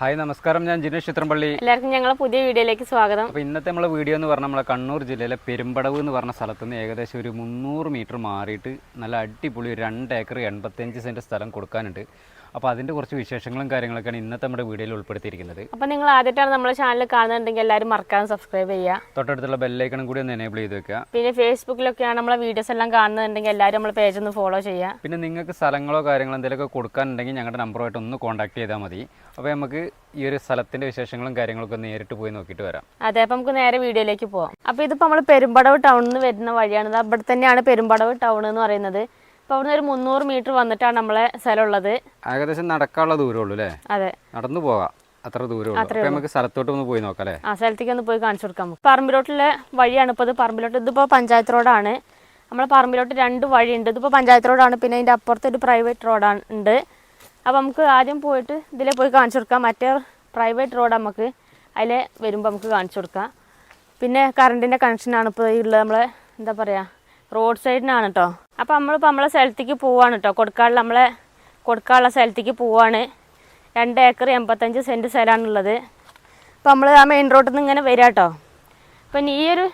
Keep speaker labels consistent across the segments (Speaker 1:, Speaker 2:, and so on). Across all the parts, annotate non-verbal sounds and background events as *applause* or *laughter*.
Speaker 1: Hi നമസ്കാരം. ഞാൻ ജിനേഷ് ചിത്രംപള്ളി
Speaker 2: എല്ലാവർക്കും ഞങ്ങളെ പുതിയ വീഡിയോയിലേക്ക് സ്വാഗതം.
Speaker 1: അപ്പോൾ ഇന്നത്തെ നമ്മളെ വീഡിയോ എന്ന് പറഞ്ഞാൽ നമ്മളെ കണ്ണൂർ ജില്ലയിലെ പെരുമ്പടവ് എന്ന് പറഞ്ഞ സ്ഥലത്ത് നിന്ന് ഏകദേശം ഒരു മുന്നൂറ് മീറ്റർ മാറിയിട്ട് നല്ല അടിപൊളി ഒരു രണ്ട് ഏക്കർ എൺപത്തഞ്ച് സെന്റ് സ്ഥലം കൊടുക്കാനുണ്ട്. അപ്പോൾ അതിന്റെ കുറച്ച് വിശേഷങ്ങളും കാര്യങ്ങളൊക്കെയാണ് ഇന്നത്തെ നമ്മുടെ വീഡിയോയിൽ ഉൾപ്പെടുത്തിയിരിക്കുന്നത്.
Speaker 2: അപ്പോൾ നിങ്ങൾ ആദ്യമായിട്ടാണ് നമ്മുടെ ചാനൽ കാണുന്നുണ്ടെങ്കിൽ എല്ലാവരും മറക്കാതെ സബ്സ്ക്രൈബ് ചെയ്യുക.
Speaker 1: തൊട്ടടുത്തുള്ള ബെല്ലൈക്കണും കൂടി ഒന്ന് എനേബിൾ ചെയ്ത് വെക്കുക.
Speaker 2: പിന്നെ ഫേസ്ബുക്കിലൊക്കെയാണ് നമ്മളെ വീഡിയോസ് എല്ലാം കാണുന്നുണ്ടെങ്കിൽ എല്ലാവരും നമ്മളെ പേജ് ഒന്ന് ഫോളോ ചെയ്യുക.
Speaker 1: പിന്നെ നിങ്ങൾക്ക് സ്ഥലങ്ങളോ കാര്യങ്ങളോ എന്തെങ്കിലുമൊക്കെ കൊടുക്കാനുണ്ടെങ്കിൽ ഞങ്ങളുടെ നമ്പറുമായിട്ട് ഒന്ന് കോൺടാക്ട് ചെയ്താൽ മതി. അപ്പോൾ നമുക്ക് ഈ ഒരു സ്ഥലത്തിന്റെ വിശേഷങ്ങളും കാര്യങ്ങളൊക്കെ നേരിട്ട് പോയി നോക്കിയിട്ട് വരാം.
Speaker 2: അതെ അപ്പം നമുക്ക് നേരെ വീഡിയോയിലേക്ക് പോവാം. അപ്പോൾ ഇതിപ്പോൾ നമ്മൾ പെരുമ്പടവ് ടൗണിൽ നിന്ന് വരുന്ന വഴിയാണ്. അവിടെ തന്നെയാണ് പെരുമ്പടവ് ടൗൺ എന്ന് പറയുന്നത്. അപ്പോൾ അവിടുന്ന് ഒരു മുന്നൂറ് മീറ്റർ വന്നിട്ടാണ് നമ്മളെ സ്ഥലം ഉള്ളത്
Speaker 1: ഏകദേശം നടക്കാനുള്ള ദൂരമുള്ളൂ അല്ലേ?
Speaker 2: അതെ.
Speaker 1: നടന്നു പോകാം. അത്ര ദൂരമുള്ളൂ. നമുക്ക് സ്ഥലത്തോട്ട് ഒന്ന് പോയി നോക്കാം അല്ലേ?
Speaker 2: ആ സ്ഥലത്തേക്ക് ഒന്ന് പോയി കാണിച്ചു കൊടുക്കാം. പറമ്പിലോട്ടുള്ള വഴിയാണ് ഇപ്പോൾ ഇത്. പറമ്പിലോട്ട് ഇതിപ്പോൾ പഞ്ചായത്ത് റോഡാണ്. നമ്മളെ പറമ്പിലോട്ട് രണ്ട് വഴിയുണ്ട്. ഇതിപ്പോൾ പഞ്ചായത്ത് റോഡാണ്. പിന്നെ അതിന്റെ അപ്പുറത്ത് ഒരു പ്രൈവറ്റ് റോഡാണ് ഉണ്ട്. അപ്പോൾ നമുക്ക് ആദ്യം പോയിട്ട് ഇതിലെ പോയി കാണിച്ചു കൊടുക്കാം. മറ്റേ പ്രൈവറ്റ് റോഡ് നമുക്ക് അതിൽ വരുമ്പോൾ നമുക്ക് കാണിച്ചു കൊടുക്കാം. പിന്നെ കറണ്ടിന്റെ കണക്ഷനാണ് ഇപ്പോൾ ഉള്ളത് നമ്മളെ എന്താ പറയാ റോഡ് സൈഡിനാണ് കേട്ടോ. അപ്പോൾ നമ്മളിപ്പോൾ നമ്മളെ സ്ഥലത്തേക്ക് പോവാണ് കേട്ടോ കൊടുക്കാനുള്ള നമ്മളെ കൊടുക്കാനുള്ള സ്ഥലത്തേക്ക് പോവാണ്. രണ്ട് ഏക്കർ എൺപത്തഞ്ച് സെന്റ് സ്ഥലമാണുള്ളത് അപ്പോൾ നമ്മൾ ആ മെയിൻ റോഡിൽ നിന്ന് ഇങ്ങനെ വരിക കേട്ടോ അപ്പം ഈ ഒരു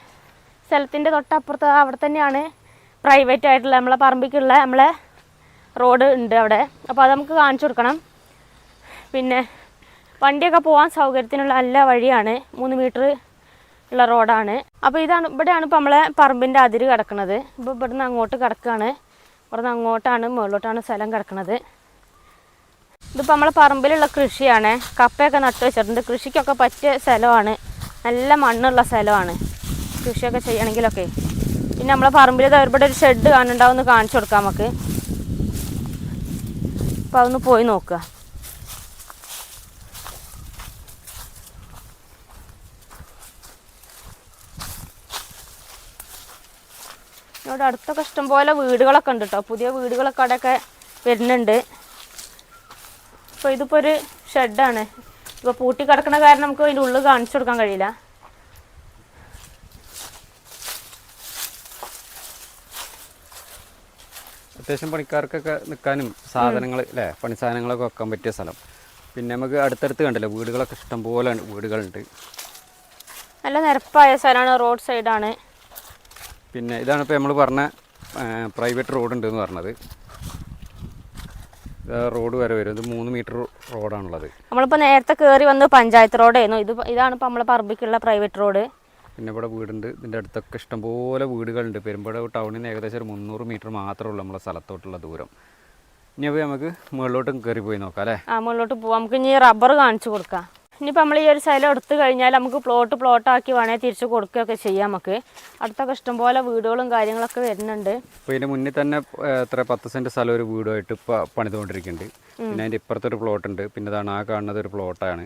Speaker 2: സ്ഥലത്തിന്റെ തൊട്ടപ്പുറത്ത് അവിടെ തന്നെയാണ് പ്രൈവറ്റ് ആയിട്ടുള്ള നമ്മളെ പറമ്പിക്കുള്ള നമ്മളെ റോഡ് ഉണ്ട് അവിടെ. അപ്പോൾ അത് നമുക്ക് കാണിച്ചു കൊടുക്കണം. പിന്നെ വണ്ടിയൊക്കെ പോകാൻ സൗകര്യത്തിനുള്ള നല്ല വഴിയാണ്. മൂന്ന് മീറ്റർ ഉള്ള റോഡാണ്. അപ്പോൾ ഇതാണ് ഇവിടെയാണ് ഇപ്പോൾ നമ്മളെ പറമ്പിന്റെ അതിര് കിടക്കുന്നത് ഇപ്പോൾ ഇവിടുന്ന് അങ്ങോട്ട് കിടക്കുകയാണ് ഇവിടുന്ന് അങ്ങോട്ടാണ് മുകളിലോട്ടാണ് സ്ഥലം കിടക്കുന്നത് ഇതിപ്പോൾ നമ്മളെ പറമ്പിലുള്ള കൃഷിയാണ്. കപ്പയൊക്കെ നട്ടു വെച്ചിട്ടുണ്ട്. കൃഷിക്കൊക്കെ പറ്റിയ സ്ഥലമാണ്. നല്ല മണ്ണുള്ള സ്ഥലമാണ്. കൃഷിയൊക്കെ ചെയ്യണമെങ്കിലൊക്കെ പിന്നെ നമ്മളെ പറമ്പിൽ ഇവിടെ ഒരു ഷെഡ് കാണുന്നുണ്ടാവും. കാണിച്ചു കൊടുക്കാം നമുക്ക്. അപ്പോൾ അതൊന്ന് പോയി നോക്കുക. ഇവിടെ അടുത്തൊക്കെ ഇഷ്ടംപോലെ വീടുകളൊക്കെ ഉണ്ട് കേട്ടോ പുതിയ വീടുകളൊക്കെ അവിടെയൊക്കെ വരുന്നുണ്ട്. അപ്പോൾ ഇതിപ്പോൾ ഒരു ഷെഡാണ് ഇപ്പോൾ പൂട്ടി കിടക്കണ കാരണം നമുക്ക് അതിന്റെ ഉള്ളിൽ കാണിച്ചു കൊടുക്കാൻ കഴിയില്ല.
Speaker 1: അത്യാവശ്യം പണിക്കാർക്കൊക്കെ നിൽക്കാനും സാധനങ്ങൾ അല്ലേ? പണി സാധനങ്ങളൊക്കെ വെക്കാൻ പറ്റിയ സ്ഥലം. പിന്നെ നമുക്ക് അടുത്തടുത്ത് കണ്ടല്ലോ വീടുകളൊക്കെ ഇഷ്ടംപോലെ പോലെ വീടുകളുണ്ട്.
Speaker 2: നല്ല നിരപ്പായ സ്ഥലമാണ് റോഡ് സൈഡാണ്
Speaker 1: പിന്നെ ഇതാണ് ഇപ്പോൾ നമ്മൾ പറഞ്ഞ പ്രൈവറ്റ് റോഡ് ഉണ്ടെന്ന് പറഞ്ഞത്. റോഡ് വരെ വരും. ഇത് മൂന്ന് മീറ്റർ റോഡാണുള്ളത്
Speaker 2: നമ്മളിപ്പോൾ നേരത്തെ കയറി വന്ന് പഞ്ചായത്ത് റോഡായിരുന്നു ഇത് ഇതാണ് ഇപ്പോൾ നമ്മളെ പറമ്പിക്കുള്ള പ്രൈവറ്റ് റോഡ്
Speaker 1: പിന്നെ ഇവിടെ വീടുണ്ട്. ഇതിന്റെ അടുത്തൊക്കെ ഇഷ്ടംപോലെ വീടുകളുണ്ട്. പെരുമ്പട ടൗണിൽ നിന്ന് ഏകദേശം ഒരു മുന്നൂറ് മീറ്റർ മാത്രമേ ഉള്ളൂ നമ്മളെ സ്ഥലത്തോട്ടുള്ള ദൂരം. ഇനി അപ്പോൾ നമുക്ക് മുകളിലോട്ടും കയറി പോയി നോക്കാം അല്ലേ?
Speaker 2: ആ മുകളിലോട്ട് പോവാം. നമുക്ക് ഇനി റബ്ബർ കാണിച്ചു കൊടുക്കാം. ഇനിയിപ്പോൾ നമ്മൾ ഈ ഒരു സ്ഥലം എടുത്തു കഴിഞ്ഞാൽ നമുക്ക് പ്ലോട്ട് പ്ലോട്ടാക്കി വേണേൽ തിരിച്ച് കൊടുക്കുകയൊക്കെ ചെയ്യാം നമുക്ക്. അടുത്തൊക്കെ ഇഷ്ടംപോലെ വീടുകളും കാര്യങ്ങളൊക്കെ വരുന്നുണ്ട്.
Speaker 1: അപ്പോൾ ഇതിന്റെ മുന്നിൽ തന്നെ എത്ര പത്ത് സെന്റ് സ്ഥലം ഒരു വീടുമായിട്ട് ഇപ്പോൾ പണിതുകൊണ്ടിരിക്കുന്നുണ്ട്. പിന്നെ അതിന്റെ ഇപ്പുറത്തൊരു പ്ലോട്ട് ഉണ്ട്. പിന്നെ ഇതാണ് ആ കാണുന്നത് ഒരു പ്ലോട്ടാണ്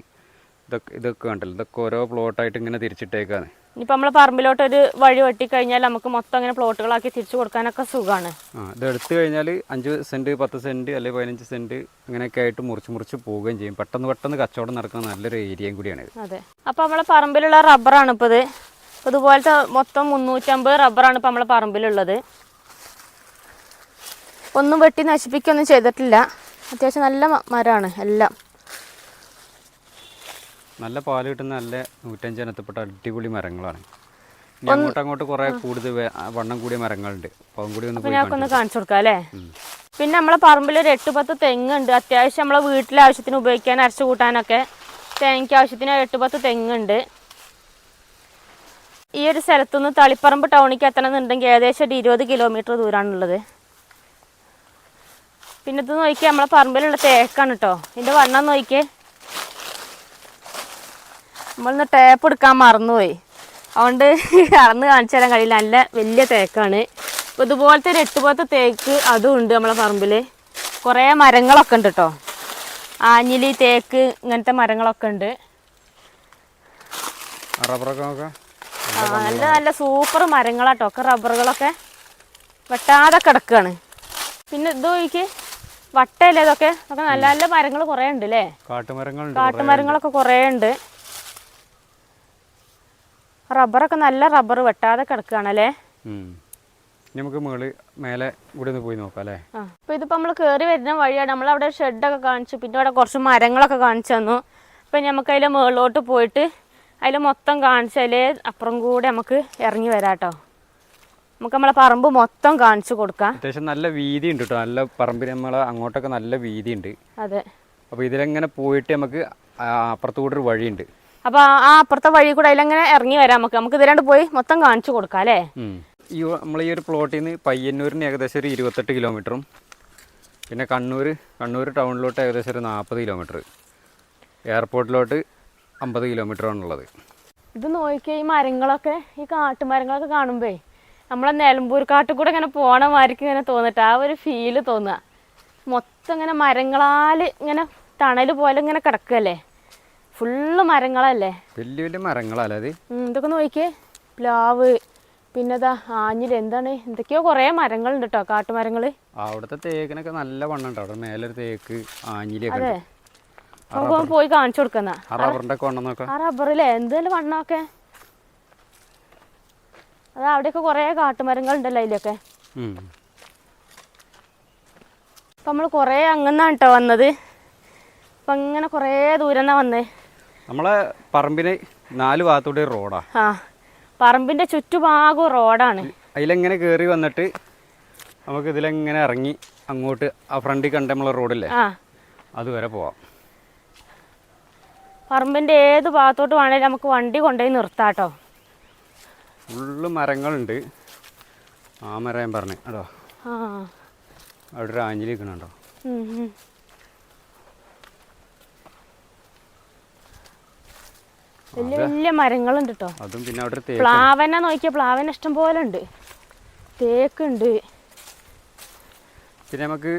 Speaker 1: ഇതൊക്കെ ഇതൊക്കെ കണ്ടല്ലോ? ഇതൊക്കെ ഓരോ പ്ലോട്ടായിട്ട് ഇങ്ങനെ തിരിച്ചിട്ടേക്കാണ്.
Speaker 2: ഇനിയിപ്പോൾ നമ്മളെ പറമ്പിലോട്ട് ഒരു വഴി വെട്ടി കഴിഞ്ഞാൽ നമുക്ക് മൊത്തം അങ്ങനെ പ്ലോട്ടുകളാക്കി തിരിച്ചു കൊടുക്കാനൊക്കെ സുഖമാണ്
Speaker 1: ആ ഇത് എടുത്തു കഴിഞ്ഞാൽ അഞ്ച് സെന്റ് പത്ത് സെന്റ് അല്ലെങ്കിൽ പതിനഞ്ച് സെന്റ് അങ്ങനെയൊക്കെ ആയിട്ട് മുറിച്ച് മുറിച്ച് പോവുകയും ചെയ്യും. പെട്ടെന്ന് പെട്ടെന്ന് കച്ചവടം നടക്കുന്ന നല്ലൊരു ഏരിയയും കൂടിയാണ്
Speaker 2: അതെ. അപ്പോൾ നമ്മളെ പറമ്പിലുള്ള റബ്ബറാണ് ഇപ്പോൾ ഇത് ഇതുപോലത്തെ മൊത്തം മുന്നൂറ്റമ്പത് റബ്ബറാണ് ഇപ്പോൾ നമ്മളെ പറമ്പിലുള്ളത്. ഒന്നും വെട്ടി നശിപ്പിക്കൊന്നും ചെയ്തിട്ടില്ല. അത്യാവശ്യം നല്ല മരമാണ് എല്ലാം.
Speaker 1: നല്ല പാൽ കിട്ടുന്ന നല്ല നൂറ്റഞ്ച് ഇനത്തിൽപ്പെട്ട അടിപൊളി മരങ്ങളാണ്. ഇനി അങ്ങോട്ട് അങ്ങോട്ട് കുറേ കൂടുതൽ വണ്ണം കൂടിയ മരങ്ങളുണ്ട്. അപ്പോൾ കൂടി ഒന്ന്
Speaker 2: കാണിച്ചു കൊടുക്കാം അല്ലേ? പിന്നെ നമ്മളെ പറമ്പിൽ ഒരു എട്ട് പത്ത് തെങ്ങുണ്ട്. അത്യാവശ്യം നമ്മളെ വീട്ടിലെ ആവശ്യത്തിന് ഉപയോഗിക്കാൻ അരച്ചു കൂട്ടാനൊക്കെ തേങ്ങയ്ക്ക് ആവശ്യത്തിന് എട്ട് പത്ത് തെങ്ങുണ്ട്. ഈ ഒരു സ്ഥലത്തുനിന്ന് തളിപ്പറമ്പ് ടൗണിലേക്ക് എത്തണമെന്നുണ്ടെങ്കിൽ ഏകദേശം ഒരു ഇരുപത് കിലോമീറ്റർ ദൂരമാണുള്ളത് പിന്നെ ഇത് നോക്കിയാൽ നമ്മളെ പറമ്പിലുള്ള തേക്കാണ് കേട്ടോ ഇതിന്റെ വണ്ണം നോക്കിയേ നമ്മളിന്ന് ടേപ്പ് എടുക്കാൻ മറന്നുപോയി. അതുകൊണ്ട് *laughs* അളന്ന് കാണിച്ചു തരാൻ കഴിയില്ല. നല്ല വലിയ തേക്കാണ് അപ്പോൾ ഇതുപോലത്തെ ഒരു എട്ട് പോലത്തെ തേക്ക് അതും ഉണ്ട് നമ്മളെ പറമ്പിൽ കുറേ മരങ്ങളൊക്കെ ഉണ്ട് കേട്ടോ ആഞ്ഞിലി തേക്ക് ഇങ്ങനത്തെ മരങ്ങളൊക്കെ ഉണ്ട്. നല്ല നല്ല സൂപ്പർ മരങ്ങളാട്ടോ ഒക്കെ റബ്ബറുകളൊക്കെ വെട്ടാതെ കിടക്കുകയാണ് പിന്നെ ഇത് നോക്കിക്ക്. വട്ടയല്ലേ ഇതൊക്കെ? ഒക്കെ നല്ല നല്ല മരങ്ങൾ കുറേ ഉണ്ട് അല്ലേ. കാട്ടുമരങ്ങളൊക്കെ കുറേ ഉണ്ട്. റബ്ബറൊക്കെ നല്ല റബ്ബർ വെട്ടാതെ കിടക്കുകയാണല്ലേ?
Speaker 1: നമുക്ക് മുകളിൽ മേലെ ഇവിടെ നിന്ന് പോയി നോക്കാം അല്ലേ?
Speaker 2: അപ്പോൾ ഇതിപ്പോൾ നമ്മൾ കയറി വരുന്ന വഴിയാണ്. നമ്മളവിടെ ഷെഡൊക്കെ കാണിച്ചു. പിന്നെ അവിടെ കുറച്ച് മരങ്ങളൊക്കെ കാണിച്ചു തന്നു. അപ്പൊ നമുക്ക് അതിലെ മുകളിലോട്ട് പോയിട്ട് അതിൽ മൊത്തം കാണിച്ചാലേ അപ്പുറം കൂടെ നമുക്ക് ഇറങ്ങി വരാം കേട്ടോ നമുക്ക് നമ്മളെ പറമ്പ് മൊത്തം കാണിച്ചു കൊടുക്കാം.
Speaker 1: അത്യാവശ്യം നല്ല വീതി ഉണ്ട് കേട്ടോ നല്ല പറമ്പിന് നമ്മളെ അങ്ങോട്ടൊക്കെ നല്ല വീതി ഉണ്ട്.
Speaker 2: അതെ.
Speaker 1: അപ്പോൾ ഇതിലെങ്ങനെ പോയിട്ട് നമുക്ക് അപ്പുറത്തുകൂടെ ഒരു വഴിയുണ്ട്.
Speaker 2: അപ്പോൾ ആ അപ്പുറത്തെ വഴി കൂടെ അതിലങ്ങനെ ഇറങ്ങി വരാം നമുക്ക്. നമുക്ക് ഇതിലാണ്ട് പോയി മൊത്തം കാണിച്ചു കൊടുക്കാം അല്ലേ?
Speaker 1: ഈ നമ്മൾ ഈ ഒരു പ്ലോട്ടിൽ നിന്ന് പയ്യന്നൂരിന് ഏകദേശം ഒരു ഇരുപത്തെട്ട് കിലോമീറ്ററും പിന്നെ കണ്ണൂർ കണ്ണൂർ ടൗണിലോട്ട് ഏകദേശം ഒരു നാൽപ്പത് കിലോമീറ്റർ എയർപോർട്ടിലോട്ട് അമ്പത് കിലോമീറ്റർ ആണുള്ളത്.
Speaker 2: ഇത് നോക്കിയാൽ ഈ മരങ്ങളൊക്കെ ഈ കാട്ടുമരങ്ങളൊക്കെ കാണുമ്പേ നമ്മളെ നിലമ്പൂർ കാട്ടിൽ കൂടെ ഇങ്ങനെ പോണ മാതിരിക്ക് ഇങ്ങനെ തോന്നിട്ട് ആ ഒരു ഫീൽ തോന്നുക. മൊത്തം ഇങ്ങനെ മരങ്ങളാൽ ഇങ്ങനെ തണൽ പോലെ ഇങ്ങനെ കിടക്കല്ലേ? ഫുള്ള് മരങ്ങളല്ലേ?
Speaker 1: വലിയ വലിയ മരങ്ങളല്ലേ അത്?
Speaker 2: ഇതൊക്കെ നോക്കിയേ. പ്ലാവ് പിന്നെ ആഞ്ഞിൽ ആഞ്ഞിൽ. എന്താണ്? എന്തൊക്കെയോ കുറേ മരങ്ങളുണ്ട് കേട്ടോ കാട്ടുമരങ്ങൾ
Speaker 1: അവിടുത്തെ തേക്കിനൊക്കെ നല്ല വണ്ണുണ്ട്. അവിടെ മേലൊരു തേക്ക്
Speaker 2: നമുക്ക് പോയി കാണിച്ചു കൊടുക്കുന്ന
Speaker 1: ആ വണ്ണം
Speaker 2: റബ്ബറില്ലേ എന്തെങ്കിലും വണ്ണമൊക്കെ? അത് അവിടെയൊക്കെ കുറേ കാട്ടുമരങ്ങൾ ഉണ്ടല്ലോ അതിലൊക്കെ. അപ്പം നമ്മൾ കുറേ അങ്ങന്നാണ് കേട്ടോ വന്നത്. അപ്പം അങ്ങനെ കുറേ ദൂരം നിന്നാണ് വന്നേ?
Speaker 1: നമ്മളെ പറമ്പിന് നാല് ഭാഗത്തൂടെ റോഡാ
Speaker 2: പറമ്പിന്റെ ചുറ്റുഭാഗം ചുറ്റുഭാഗവും റോഡാണ്
Speaker 1: അതിലെങ്ങനെ കേറി വന്നിട്ട് നമുക്ക് ഇതിലെങ്ങനെ ഇറങ്ങി അങ്ങോട്ട് ആ ഫ്രണ്ടിൽ കണ്ട നമ്മളെ റോഡില്ലേ
Speaker 2: ആ.
Speaker 1: അതുവരെ പോവാം.
Speaker 2: പറമ്പിന്റെ ഏത് ഭാഗത്തോട്ട് വേണേലും നമുക്ക് വണ്ടി കൊണ്ടുപോയി നിർത്താട്ടോ.
Speaker 1: ഫുള്ള് മരങ്ങളുണ്ട്. ആ മരം ഞാൻ പറഞ്ഞു കേട്ടോ
Speaker 2: ആ.
Speaker 1: അവിടെ ഒരു ആഞ്ഞിലി
Speaker 2: വലിയ വലിയ മരങ്ങളുണ്ട് കേട്ടോ
Speaker 1: അതും പിന്നെ അവിടെ
Speaker 2: പ്ലാവന നോക്കിയാൽ പ്ലാവന ഇഷ്ടം പോലെ ഉണ്ട്. തേക്കുണ്ട്.
Speaker 1: പിന്നെ നമുക്ക്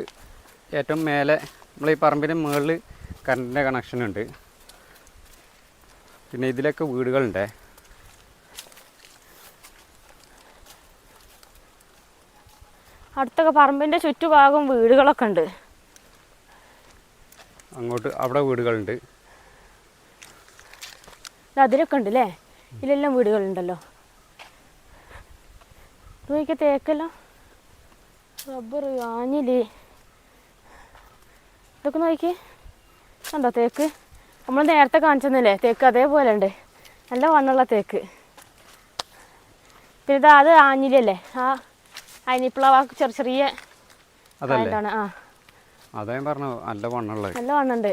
Speaker 1: ഏറ്റവും മേലെ നമ്മൾ ഈ പറമ്പിന് മുകളിൽ കറണ്ടിന്റെ കണക്ഷൻ ഉണ്ട്. പിന്നെ ഇതിലൊക്കെ വീടുകളുണ്ടേ.
Speaker 2: അടുത്തൊക്കെ പറമ്പിന്റെ ചുറ്റുഭാഗം വീടുകളൊക്കെ ഉണ്ട്.
Speaker 1: അങ്ങോട്ട് അവിടെ വീടുകളുണ്ട്.
Speaker 2: അതിലൊക്കെ ഉണ്ട് അല്ലേ ഇതിലെല്ലാം വീടുകളുണ്ടല്ലോ. നോക്കിയ തേക്കല്ലോ. റബ്ബർ ആഞ്ഞിൽ ഇതൊക്കെ നോക്കി. കണ്ടോ തേക്ക്? നമ്മൾ നേരത്തെ കാണിച്ചെന്നല്ലേ? തേക്ക് അതേപോലെ ഉണ്ട്. നല്ല വണ്ണുള്ള തേക്ക്. പിന്നെ ഇതാ അത് ആഞ്ഞിലല്ലേ? ആ അനിപ്പിളവ ചെറിയ ചെറിയ ആ.
Speaker 1: അതെ പറഞ്ഞു നല്ല വണ്ണുള്ള
Speaker 2: നല്ല വണ്ണുണ്ട്.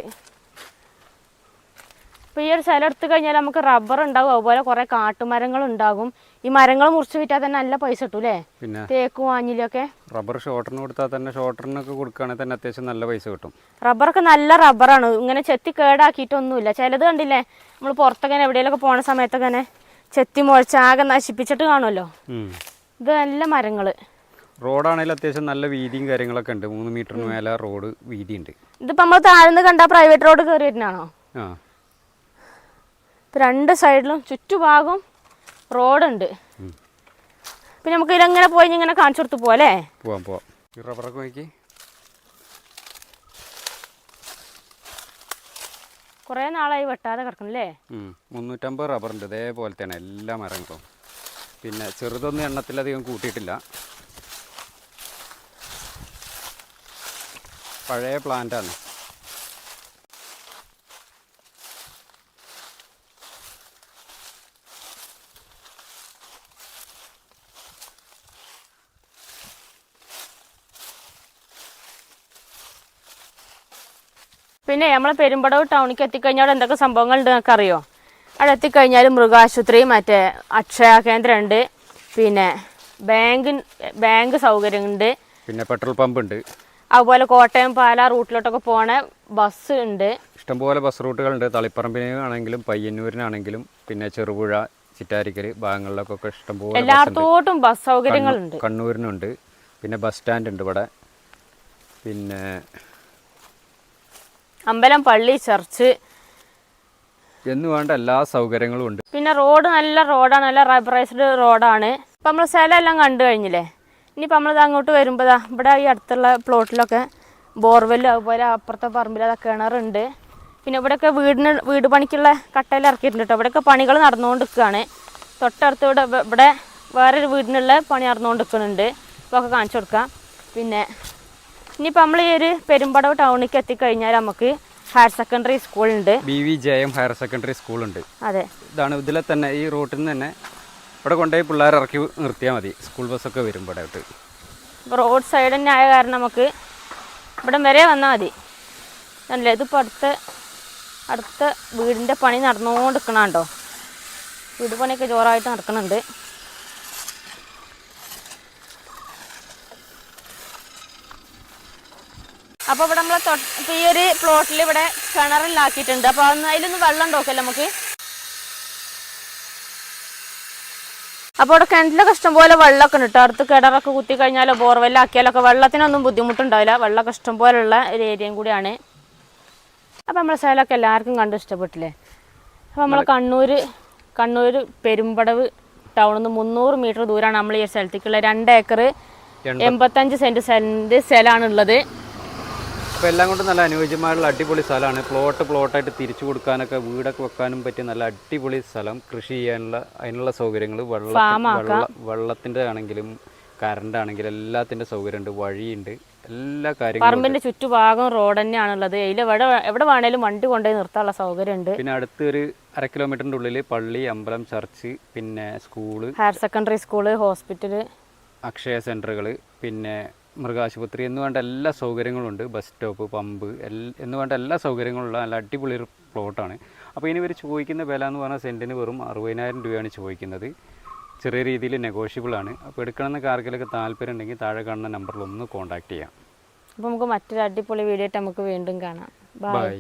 Speaker 2: ഇപ്പൊ ഈ ഒരു സ്ഥലം എടുത്തു കഴിഞ്ഞാൽ നമുക്ക് റബ്ബർ ഉണ്ടാവും. അതുപോലെ കുറെ കാട്ടുമരങ്ങൾ ഉണ്ടാകും. ഈ മരങ്ങൾ മുറിച്ച് വിറ്റാൽ തന്നെ നല്ല പൈസ കിട്ടും അല്ലേ
Speaker 1: പിന്നെ
Speaker 2: തേക്ക് വാങ്ങിലൊക്കെ
Speaker 1: റബ്ബർ ഷോട്ടറിന് കൊടുത്താൽ തന്നെ ഷോട്ടറിനൊക്കെ കൊടുക്കുകയാണെങ്കിൽ തന്നെ അത്യാവശ്യം നല്ല പൈസ കിട്ടും.
Speaker 2: റബ്ബറൊക്കെ നല്ല റബ്ബറാണ് ഇങ്ങനെ ചെത്തി കേടാക്കിയിട്ടൊന്നുമില്ല. ചിലത് കണ്ടില്ലേ? നമ്മൾ പുറത്തൊക്കെ എവിടെയെങ്കിലൊക്കെ പോണ സമയത്തൊക്കെ തന്നെ ചെത്തി മുഴച്ച് ആകെ നശിപ്പിച്ചിട്ട് കാണുമല്ലോ? ഇത് നല്ല മരങ്ങൾ
Speaker 1: റോഡാണെങ്കിൽ അത്യാവശ്യം നല്ല വീതിയും കാര്യങ്ങളൊക്കെ ഉണ്ട്. മൂന്ന് മീറ്ററിന് മേലെ റോഡ് വീതിയുണ്ട്.
Speaker 2: ഇതിപ്പോൾ നമ്മൾ താഴ്ന്ന് കണ്ട പ്രൈവറ്റ് റോഡ് കയറി വരുന്നതാണോ?
Speaker 1: ആ.
Speaker 2: രണ്ട് സൈഡിലും ചുറ്റുഭാഗം റോഡുണ്ട്. പിന്നെ നമുക്ക് ഇതെങ്ങനെ പോയി ഇങ്ങനെ കാണിച്ചു കൊടുത്ത് പോലെ
Speaker 1: പോവാം പോവാം. റബ്ബറൊക്കെ നോക്കി.
Speaker 2: കുറേ നാളായി വെട്ടാതെ കിടക്കണല്ലേ.
Speaker 1: മുന്നൂറ്റമ്പത് റബ്ബറുണ്ട്. ഇതേപോലത്തെയാണ് എല്ലാ മരങ്ങളും. പിന്നെ ചെറുതൊന്നും എണ്ണത്തിലധികം കൂട്ടിയിട്ടില്ല. പഴയ പ്ലാന്റാണ്
Speaker 2: പിന്നെ നമ്മളെ പെരുമ്പടവ് ടൗണിക്ക് എത്തിക്കഴിഞ്ഞാൽ അവിടെ എന്തൊക്കെ സംഭവങ്ങളുണ്ട് നിങ്ങൾക്ക് അറിയോ അവിടെ എത്തിക്കഴിഞ്ഞാൽ മൃഗാശുപത്രി മറ്റേ അക്ഷയ കേന്ദ്രം ഉണ്ട് പിന്നെ ബാങ്ക് ബാങ്ക് സൗകര്യമുണ്ട്
Speaker 1: പിന്നെ പെട്രോൾ പമ്പ് ഉണ്ട്
Speaker 2: അതുപോലെ കോട്ടയം പാല റൂട്ടിലോട്ടൊക്കെ പോണ ബസ് ഉണ്ട്
Speaker 1: ഇഷ്ടംപോലെ ബസ് റൂട്ടുകളുണ്ട്. തളിപ്പറമ്പിന് ആണെങ്കിലും പയ്യന്നൂരിനാണെങ്കിലും പിന്നെ ചെറുപുഴ ചിറ്റാരിക്കൽ ഭാഗങ്ങളിലൊക്കെ ഇഷ്ടംപോലെ
Speaker 2: എല്ലായിടത്തോട്ടും ബസ് സൗകര്യങ്ങളുണ്ട്.
Speaker 1: കണ്ണൂരിനുണ്ട്. പിന്നെ ബസ് സ്റ്റാൻഡ് ഉണ്ട് ഇവിടെ. പിന്നെ
Speaker 2: അമ്പലം പള്ളി ചർച്ച്.
Speaker 1: എന്ന് വേണ്ട എല്ലാ സൗകര്യങ്ങളും ഉണ്ട്.
Speaker 2: പിന്നെ റോഡ് നല്ല റോഡാണ് നല്ല റബ്ബറൈസ്ഡ് റോഡാണ്. ഇപ്പം നമ്മൾ സ്ഥലം എല്ലാം കണ്ടു കഴിഞ്ഞില്ലേ? ഇനിയിപ്പോൾ നമ്മളിത് അങ്ങോട്ട് വരുമ്പോൾ ഇവിടെ ഈ അടുത്തുള്ള പ്ലോട്ടിലൊക്കെ ബോർവെൽ അതുപോലെ അപ്പുറത്തെ പറമ്പിൽ അതൊക്കെ കിണറുണ്ട്. പിന്നെ ഇവിടെയൊക്കെ വീടിന് വീട് പണിക്കുള്ള കട്ടയിൽ ഇറക്കിയിട്ടുണ്ട് കേട്ടോ. ഇവിടെയൊക്കെ പണികൾ നടന്നുകൊണ്ട് നിൽക്കുകയാണ് തൊട്ടടുത്ത് ഇവിടെ ഇവിടെ വേറൊരു വീടിനുള്ള പണി നടന്നുകൊണ്ട് നിൽക്കുന്നുണ്ട് ഇപ്പോൾ ഒക്കെ കാണിച്ചു കൊടുക്കാം. പിന്നെ ഇനിയിപ്പോൾ നമ്മൾ ഈ ഒരു പെരുമ്പടവ് ടൗണിലേക്ക് എത്തിക്കഴിഞ്ഞാൽ നമുക്ക് ഹയർ സെക്കൻഡറി സ്കൂളുണ്ട്
Speaker 1: B V J M higher secondary സ്കൂളുണ്ട്
Speaker 2: അതെ.
Speaker 1: ഇതാണ് ഇതിലെ തന്നെ ഈ റൂട്ടിൽ നിന്ന് തന്നെ ഇവിടെ കൊണ്ടുപോയി പിള്ളേർ ഇറക്കി നിർത്തിയാൽ മതി. സ്കൂൾ ബസ്സൊക്കെ വരും ഇവിടെ ആയിട്ട്.
Speaker 2: റോഡ് സൈഡ് തന്നെ ആയ കാരണം നമുക്ക് ഇവിടം വരെ വന്നാൽ മതി. അല്ലേ? ഇതിപ്പോൾ അടുത്ത അടുത്ത വീടിന്റെ പണി നടന്നുകൊണ്ടിരിക്കണം കേട്ടോ വീട് പണിയൊക്കെ ജോറായിട്ട് നടക്കുന്നുണ്ട് അപ്പോൾ ഇവിടെ നമ്മൾ ഇപ്പോൾ ഈ ഒരു പ്ലോട്ടിൽ ഇവിടെ കിണറിലാക്കിയിട്ടുണ്ട് അപ്പോൾ അന്ന് അതിലൊന്ന് വെള്ളം ഉണ്ടോക്കല്ലേ നമുക്ക്? അപ്പോൾ അവിടെ കിണറ്റിലൊക്കെ ഇഷ്ടംപോലെ വെള്ളമൊക്കെ ഉണ്ട് കേട്ടോ. അടുത്ത് കിണറൊക്കെ കുത്തി കഴിഞ്ഞാലോ ബോർവെല്ലാക്കിയാലൊക്കെ വെള്ളത്തിനൊന്നും ബുദ്ധിമുട്ടുണ്ടാവില്ല. വെള്ളമൊക്കെ ഇഷ്ടംപോലെയുള്ള ഒരു ഏരിയയും കൂടിയാണ്. അപ്പോൾ നമ്മളെ സ്ഥലമൊക്കെ എല്ലാവർക്കും കണ്ട് ഇഷ്ടപ്പെട്ടില്ലേ? അപ്പോൾ നമ്മൾ കണ്ണൂർ കണ്ണൂർ പെരുമ്പടവ് ടൗണിൽ നിന്ന് മുന്നൂറ് മീറ്റർ ദൂരമാണ് നമ്മൾ ഈ സ്ഥലത്തേക്കുള്ള. രണ്ട് ഏക്കർ എൺപത്തഞ്ച് സെന്റ് സെന്റ് സ്ഥലമാണുള്ളത്.
Speaker 1: അപ്പോൾ എല്ലാം കൊണ്ടും നല്ല അനുയോജ്യമായുള്ള അടിപൊളി സ്ഥലമാണ്. പ്ലോട്ട് പ്ലോട്ടായിട്ട് തിരിച്ചു കൊടുക്കാനൊക്കെ വീടൊക്കെ വെക്കാനും പറ്റിയ നല്ല അടിപൊളി സ്ഥലം. കൃഷി ചെയ്യാനുള്ള അതിനുള്ള സൗകര്യങ്ങൾ വെള്ള വെള്ള വെള്ളത്തിന്റെ ആണെങ്കിലും കറണ്ട് ആണെങ്കിലും എല്ലാത്തിന്റെ സൗകര്യമുണ്ട്. വഴിയുണ്ട്. എല്ലാ കാര്യങ്ങളും
Speaker 2: പറമ്പിന്റെ ചുറ്റുഭാഗം റോഡ് തന്നെയാണുള്ളത്. അതിൽ എവിടെ എവിടെ വേണേലും വണ്ടി കൊണ്ടുപോയി നിർത്താനുള്ള സൗകര്യമുണ്ട്.
Speaker 1: പിന്നെ അടുത്തൊരു അര കിലോമീറ്ററിന്റെ ഉള്ളിൽ പള്ളി അമ്പലം ചർച്ച് പിന്നെ school
Speaker 2: higher secondary school hospital
Speaker 1: Akshaya സെന്ററുകൾ പിന്നെ മൃഗാശുപത്രി എന്ന് വേണ്ട എല്ലാ സൗകര്യങ്ങളും ഉണ്ട്. ബസ് സ്റ്റോപ്പ് പമ്പ് എന്ന് വേണ്ട എല്ലാ സൗകര്യങ്ങളുള്ള നല്ല അടിപൊളി ഒരു പ്ലോട്ടാണ്. അപ്പോൾ ഇനി ഇവർ ചോദിക്കുന്ന വില എന്ന് പറഞ്ഞാൽ സെന്റിന് വെറും അറുപതിനായിരം രൂപയാണ് ചോദിക്കുന്നത്. ചെറിയ രീതിയിൽ നെഗോഷ്യബിളാണ് അപ്പോൾ എടുക്കണമെന്ന് ആർക്കെങ്കിലൊക്കെ താല്പര്യം ഉണ്ടെങ്കിൽ താഴെ കാണുന്ന നമ്പറിൽ ഒന്ന് കോൺടാക്ട് ചെയ്യാം.
Speaker 2: അപ്പോൾ നമുക്ക് മറ്റൊരു അടിപൊളി വീഡിയോ ആയിട്ട് നമുക്ക് വീണ്ടും കാണാം.
Speaker 1: ബൈ